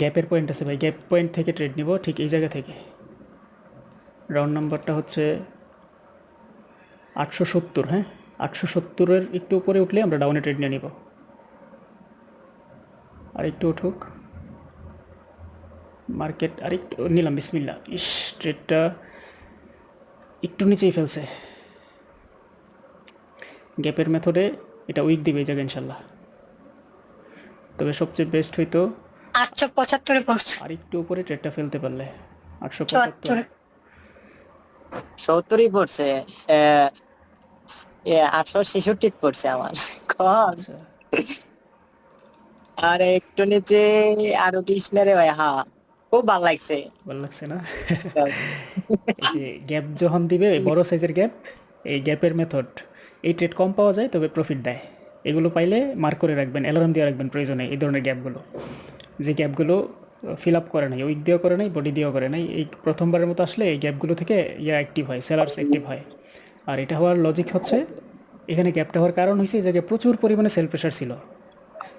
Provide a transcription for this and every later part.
গ্যাপের পয়েন্ট আছে ভাই। গ্যাপ পয়েন্ট থেকে ট্রেড নিব ঠিক এই জায়গা থেকে। রাউন্ড নাম্বারটা হচ্ছে আটশো সত্তর হ্যাঁ? আটশো সত্তরের একটু উপরে উঠলে আমরা ডাউনে ট্রেড নিয়ে নিব। আর একটু উঠুক। মার্কেট আর একটু নিলাম বিসমিল্লা ইস ট্রেডটা একটু নিচেই ফেলছে। গ্যাপের মেথডে এটা উইক দিবে এই জায়গায়, ইনশাল্লাহ। তবে সবচেয়ে বেস্ট হইতো আটশো পঁচাত্তরে পড়ছে আর একটু উপরে ট্রেডটা ফেলতে পারলে আটশো পঁচাত্তর। সত্তরই পড়ছে আটশো ছেষট্টি পড়ছে আমার। কম। আচ্ছা। আর একটু নিচে আরও না রে ভাই হা খুব ভালো লাগছে। ভালো লাগছে না? এই যে গ্যাপ যখন দিবে এই বড় সাইজের গ্যাপ এই গ্যাপের মেথড এই ট্রেড কম পাওয়া যায় তবে প্রফিট দেয়। এগুলো পাইলে মার্ক করে রাখবেন অ্যালার্ম দিয়ে রাখবেন প্রয়োজনে এই ধরনের গ্যাপগুলো যে গ্যাপগুলো ফিল আপ করে নাই উইক দিয়েও করে নাই বডি দিয়েও করে নাই এই প্রথমবারের মতো আসলে এই গ্যাপগুলো থেকে ইয়া অ্যাক্টিভ হয় সেলার্স অ্যাক্টিভ হয়। আর এটা হওয়ার লজিক হচ্ছে এখানে গ্যাপটা হওয়ার কারণ হয়েছে এই জায়গায় প্রচুর পরিমাণে সেল প্রেশার ছিল।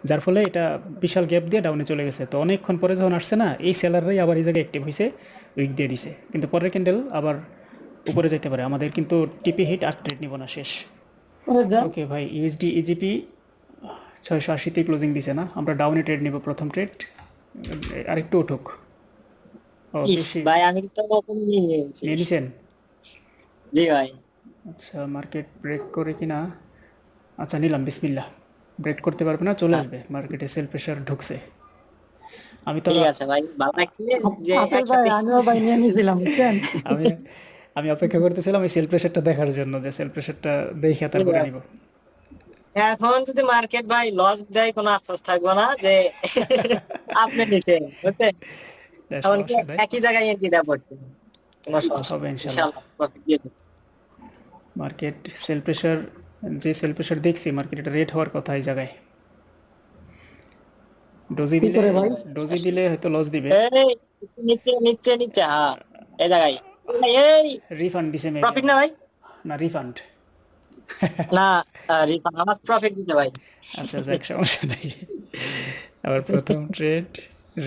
যার ফলে এটা বিশাল গ্যাপ দিয়ে ডাউনে চলে গেছে। তো অনেকক্ষণ পরে যখন আসছে না এই সেলাররাই আবার এই জায়গায় অ্যাক্টিভ হয়েছে উইক দিয়ে দিছে। কিন্তু পরের ক্যান্ডেল আবার উপরে যেতে পারে। আমাদের কিন্তু টিপি হিট আর ট্রেড নিব না শেষ। ওকে ভাই ইউএসডি ইজিপি ছয়শো আশিতে ক্লোজিং দিছে না। আমরা ডাউনে ট্রেড নিব প্রথম ট্রেড আরেকটু উঠুক। ভাই আমি তো নিয়ে নিয়েছি। নিয়ে নিছেন জি ভাই। আচ্ছা মার্কেট ব্রেক করে কিনা আচ্ছা নিলাম বিসমিল্লা ব্রেক করতে পারবে না চলে আসবে। মার্কেটে সেল প্রেশার ঢুকছে। আমি তো ঠিক আছে ভাই ভালো যে একসাথে আমিও ভাই নিয়ে নিয়েছিলাম বুঝছেন আমি আমি অপেক্ষা করতেছিলাম এই সেল প্রেশারটা দেখার জন্য যে সেল প্রেশারটা দেখে তারপরে নিব। এখন যদি মার্কেট ভাই লস দেয় কোনো আশ্বাস থাকবে না যে আপনি নিছেন বুঝছেন? এখন কি একই জায়গায় এন্ট্রিটা পড়ছে। হবে ইনশাআল্লাহ। মার্কেট সেল প্রেশার যে সেল প্রেশার দেখছি মার্কেট এটা রেট হওয়ার কথা এই জায়গায়। ডোজি দিলে ডোজি দিলে হয়তো লস দিবে। এই নিচে নিচে নিচে হ্যাঁ এই জায়গায়। এই রিফান্ড দিছে মেবি প্রফিট না ভাই? না রিফান্ড না রিফান্ড আমার প্রফিট দিতে ভাই। আচ্ছা যাক সমস্যা নাই। আবার প্রথম ট্রেড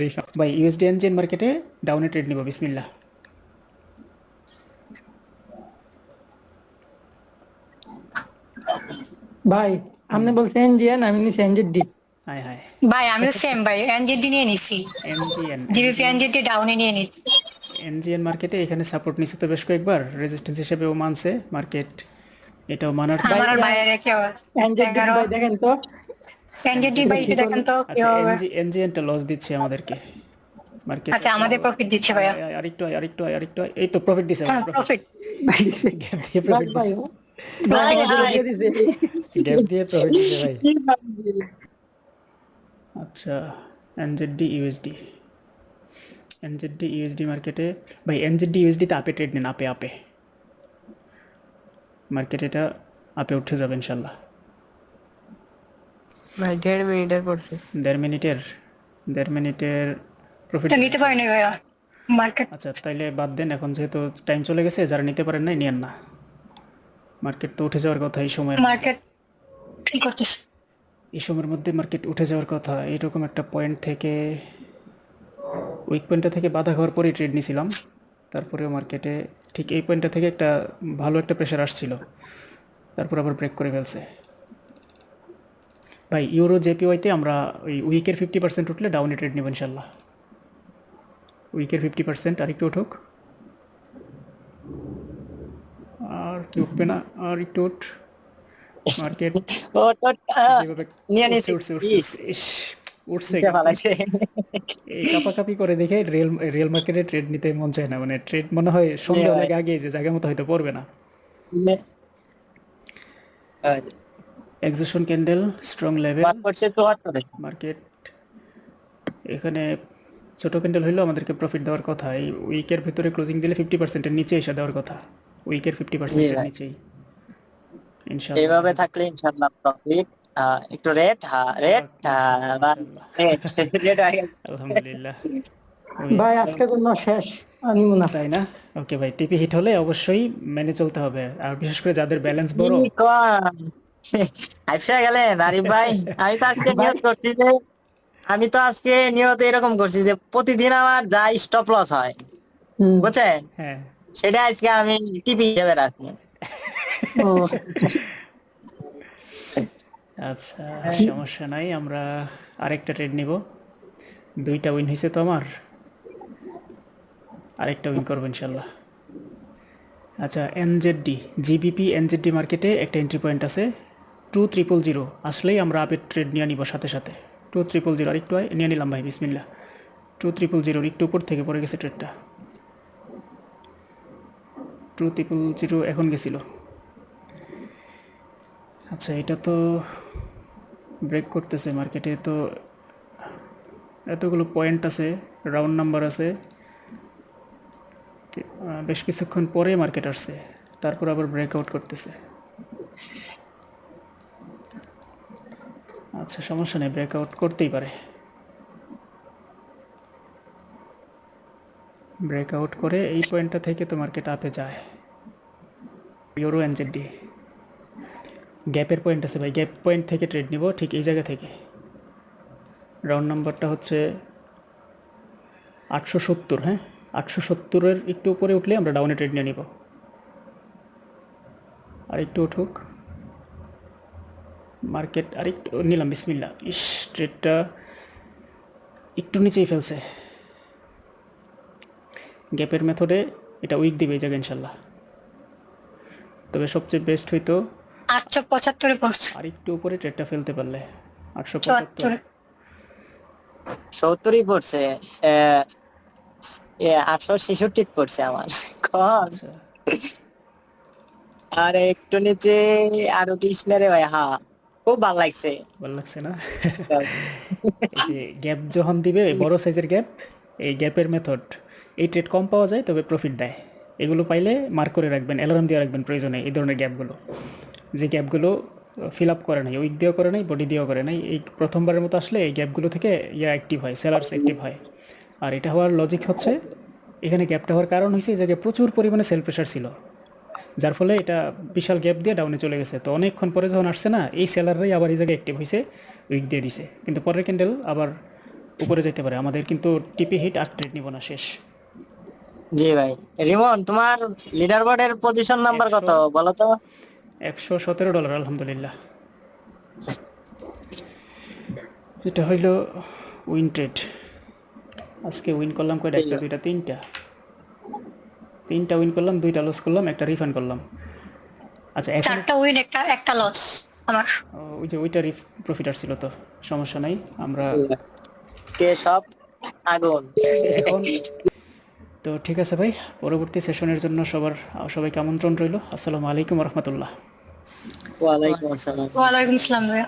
রিফান্ড ভাই ইউএসডি এনজেন মার্কেটে ডাউনে ট্রেড নিব বিসমিল্লাহ। ভাই আপনি বলছেন এনজিএন আমি নিছি এনজেডি ভাই আমিও সেম ভাই এনজেডি নিয়ে নিছি। এনজিএন জিবিপি এনজেডি ডাউনে নিয়ে নিছি। এনজিএন মার্কেটে এখানে সাপোর্ট নিচ্ছে তো বেশ কয়েকবার রেজিস্ট্যান্স হিসেবেও মানছে মার্কেট এটাও মানার আমার আর বাইরে এনজেডি ভাই দেখেন তো। এনজেডি ভাই এটা দেখেন তো আচ্ছা এনজি এনজিএনটা লস দিচ্ছে আমাদেরকে। মার্কেট আচ্ছা আমাদের প্রফিট দিচ্ছে ভাইয়া। আরেকটু আরেকটু আরেকটু। এই তো প্রফিট দিছে প্রফিট গ্যাপ দিয়ে ভাই প্রফিট ভাই। দিছে। ভাই, ভাই। দিয়ে দিছে। গ্যাপ দিয়ে প্রফিট দিছে ভাই। আচ্ছা ইউএসডি ইউএসডি মার্কেটে ভাই এনজেডডি ইউএসডিতে আপে ট্রেড নিন আপে আপে। মার্কেট এটা আপে উঠে যাবে ইনশাল্লাহ। ভাই দেড় মিনিটের পড়ছে দেড় মিনিটের দেড় মিনিটের প্রফিট এটা নিতে পারিনি ভাইয়া। মার্কেট আচ্ছা তাইলে বাদ দেন এখন যেহেতু টাইম চলে গেছে যারা নিতে পারেন নাই নিয়েন না। মার্কেট তো উঠে যাওয়ার কথা এই সময় মার্কেট কি করতেছে? এই সময়ের মধ্যে মার্কেট উঠে যাওয়ার কথা এরকম একটা পয়েন্ট থেকে উইক পয়েন্টটা থেকে বাধা খাওয়ার পরেই ট্রেড নিয়েছিলাম তারপরেও মার্কেটে ঠিক এই পয়েন্টটা থেকে একটা ভালো একটা প্রেশার আসছিল। তারপর আবার ব্রেক করে ফেলছে। ভাই ইউরো জেপিওয়াইতে আমরা ওই উইকের ফিফটি পার্সেন্ট উঠলে ডাউনে ট্রেড নেব ইনশাল্লাহ উইকের ফিফটি পার্সেন্ট আর একটু উঠুক। আর কি উঠবে না? আর একটু উঠ। মার্কেট নিয়ে ইস, উঠছে। এই কাপাকাপি করে দেখে রিয়েল রিয়েল মার্কেটে ট্রেড নিতে মন চায় না। মানে ট্রেড মনে হয় সন্ধ্যা। লাগে আগে যে জায়গা মতো হয়তো পড়বে না। এক্সিশন ক্যান্ডেল স্ট্রং লেভেল। মার্কেট এখানে ছোট ক্যান্ডেল হইলেও আমাদেরকে প্রফিট দেওয়ার কথা। এই উইকের ভিতরে ক্লোজিং দিলে ফিফটি পার্সেন্টের নিচে এসে দেওয়ার কথা। উইকের ফিফটি পার্সেন্টের। নিচেই। ইনশাআল্লাহ। এইভাবে থাকলে ইনশাআল্লাহ প্রফিট একটু রেট হ্যাঁ হয়ে গেছে। আলহামদুলিল্লাহ। ভাই আজকে জন্য শেষ আমি মনে তাই না? ওকে ভাই টিপি হিট হলে অবশ্যই মেনে চলতে হবে। আর বিশেষ করে যাদের ব্যালেন্স বড়। কি আইসা গেলেন আরিফ ভাই আমি তো আজকে নিয়োগ করছি যে আমি তো আজকে নিয়ত এরকম করছি যে প্রতিদিন আমার যা স্টপ লস হয় বুঝছেন? হ্যাঁ। সেটা আজকে আমি টিপি হিসেবে রাখব। ও, আচ্ছা সমস্যা নাই আমরা আরেকটা ট্রেড নিব। দুইটা উইন হয়েছে তো আমার আরেকটা উইন করব ইনশাল্লাহ। আচ্ছা এনজেডডি জিবিপি এনজেডডি মার্কেটে একটা এন্ট্রি পয়েন্ট আছে টু ট্রিপল জিরো আসলেই আমরা আপের ট্রেড নিয়ে নিব সাথে সাথে। টু ট্রিপল জিরো আরেকটু নিয়ে নিলাম ভাই বিসমিল্লা টু ট্রিপল জিরোর একটু উপর থেকে পড়ে গেছে ট্রেডটা টু। ট্রিপল জিরো এখন গেছিল। আচ্ছা এটা তো ব্রেক করতেছে মার্কেটে তো এতগুলো পয়েন্ট আছে রাউন্ড নাম্বার আছে। বেশ কিছুক্ষণ পরে মার্কেট আসছে, তারপর আবার ব্রেকআউট করতেছে। আচ্ছা সমস্যা নেই ব্রেকআউট করতেই পারে। ব্রেকআউট করে এই পয়েন্টটা থেকে তো মার্কেট আপে যায়। ইউরো এনজেডি গ্যাপের পয়েন্ট আছে ভাই, গ্যাপ পয়েন্ট থেকে ট্রেড নিব ঠিক এই জায়গা থেকে। রাউন্ড নাম্বারটা হচ্ছে আটশো সত্তর হ্যাঁ? আটশো সত্তরের একটু উপরে উঠলে আমরা ডাউনে ট্রেড নিয়ে নিব। আর একটু উঠুক। মার্কেট আর একটু নিলাম বিসমিল্লা ইস ট্রেডটা একটু নিচেই ফেলছে। গ্যাপের মেথডে এটা উইক দিবে এই জায়গায়, ইনশাল্লাহ। তবে সবচেয়ে বেস্ট হইতো আটশো পঁচাত্তরে পড়ছে আর একটু উপরে ট্রেডটা ফেলতে পারলে আটশো পঁচাত্তর। সত্তরই পড়ছে আটশো ছেষট্টি পড়ছে আমার। আচ্ছা। আর একটু নিচে আরও বিশ না রে ভাই হ্যাঁ খুব ভালো লাগছে। ভালো লাগছে না? গ্যাপ যখন দিবে বড় সাইজের গ্যাপ এই গ্যাপের মেথড এই ট্রেড কম পাওয়া যায় তবে প্রফিট দেয়। এগুলো পাইলে মার্ক করে রাখবেন অ্যালার্ম দিয়ে রাখবেন প্রয়োজনে এই ধরনের গ্যাপগুলো যে গ্যাপগুলো ফিল আপ করে নাই উইক দিয়েও করে নাই বডি দিয়েও করে নাই এই প্রথমবারের মতো আসলে এই গ্যাপগুলো থেকে ইয়া অ্যাক্টিভ হয় সেলার্স অ্যাক্টিভ হয়। আর এটা হওয়ার লজিক হচ্ছে এখানে গ্যাপটা হওয়ার কারণ হয়েছে এই জায়গায় প্রচুর পরিমাণে সেল প্রেশার ছিল। যার ফলে এটা বিশাল গ্যাপ দিয়ে ডাউনে চলে গেছে। তো অনেকক্ষণ পরে যখন আসছে না এই সেলাররাই আবার এই জায়গায় অ্যাক্টিভ হয়েছে উইক দিয়ে দিছে। কিন্তু পরের ক্যান্ডেল আবার উপরে যেতে পারে। আমাদের কিন্তু টিপি হিট আর ট্রেড নিব না শেষ। জি ভাই। রিমন তোমার লিডার বোর্ডের পজিশন নাম্বার কত? বলো তো। একশো সতেরো ডলার আলহামদুলিল্লাহ। এটা হইল উইন ট্রেড আজকে উইন করলাম কয়টা? একটা দুইটা তিনটা। তিনটা উইন করলাম দুইটা লস করলাম একটা রিফান্ড করলাম। আচ্ছা চারটা উইন একটা একটা লস আমার। ওই যে ওইটা রিফ প্রফিট আসছিল তো সমস্যা নাই আমরা কে সব? আগুন। এখন তো ঠিক আছে ভাই পরবর্তী সেশনের জন্য সবার সবাইকে আমন্ত্রণ রইল। আসসালামু আলাইকুম রহমতুল্লাহ। ওয়ালাইকুম আসসালাম। ওয়ালাইকুম আসসালাম ভাইয়া।